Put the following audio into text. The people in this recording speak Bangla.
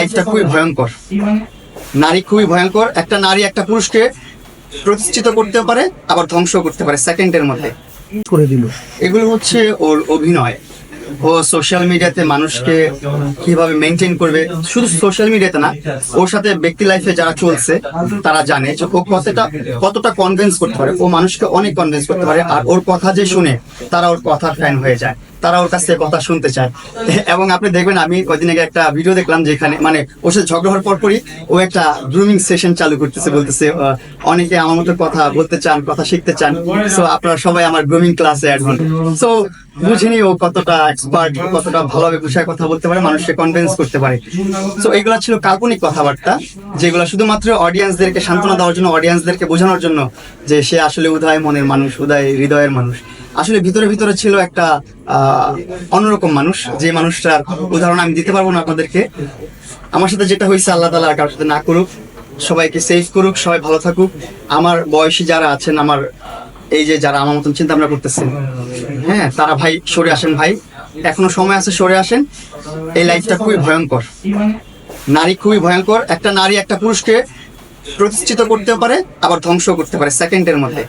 লাইফটা খুবই ভয়ঙ্কর। নারী খুবই ভয়ঙ্কর। একটা নারী একটা পুরুষকে প্রতিষ্ঠিত করতে পারে আবার ধ্বংস করতে পারে সেকেন্ডের মধ্যে। করে দিল। এগুলো হচ্ছে ওর অভিনয়। ও সোশ্যাল মিডিয়াতে মানুষকে কীভাবে মেনটেন করবে শুধু সোশ্যাল মিডিয়াতে না ওর সাথে ব্যক্তি লাইফে যারা চলছে তারা জানে যে ও কতটা কতটা কনভিন্স করতে পারে। ও মানুষকে অনেক কনভিন্স করতে পারে আর ওর কথা যে শুনে তারা ওর কথার ফ্যান হয়ে যায়। তারা ওর কাছ থেকে কথা শুনতে চায়। এবং আপনি দেখবেন, আমি কদিন আগে একটা ভিডিও দেখলাম যেখানে মানে ওর সাথে ঝগড়া হওয়ার পরপরই ও একটা গ্রুমিং সেশন চালু করতেছে, বলতেছে অনেকে আমার মতো কথা বলতে চান, কথা শিখতে চান সো আপনারা সবাই আমার গ্রুমিং ক্লাসে অ্যাড হন। সো বুঝিনি ও কতটা এক্সপার্ট কতটা ভালোভাবে বুঝায় কথা বলতে পারে, মানুষকে কনভিন্স করতে পারে। সো এগুলো ছিল কাল্পনিক কথাবার্তা, যেগুলো শুধুমাত্র অডিয়েন্সদেরকে সান্ত্বনা দেওয়ার জন্য অডিয়েন্সদেরকে বোঝানোর জন্য যে সে আসলে উদয় মনের মানুষ, উদয় হৃদয়ের মানুষ। আসলে ভিতরে ভিতরে ছিল একটা অন্যরকম মানুষ। যে মানুষটার উদাহরণ আমি দিতে পারব না আপনাদেরকে। আমার সাথে যেটা হয়েছে, আল্লাহ তালা কারোর সাথে না করুক। সবাইকে সেভ করুক, সবাই ভালো থাকুক। আমার বয়সী যারা আছেন, আমার এই যে যারা আমার মতন চিন্তা ভাবনা করতেছেন হ্যাঁ তারা ভাই, সরে আসেন ভাই। এখনও সময় আছে, সরে আসেন। এই লাইফটা খুবই ভয়ঙ্কর। নারী খুবই ভয়ঙ্কর। একটা নারী একটা পুরুষকে প্রতিষ্ঠিত করতে পারে, আবার ধ্বংস করতে পারে সেকেন্ডের মধ্যে।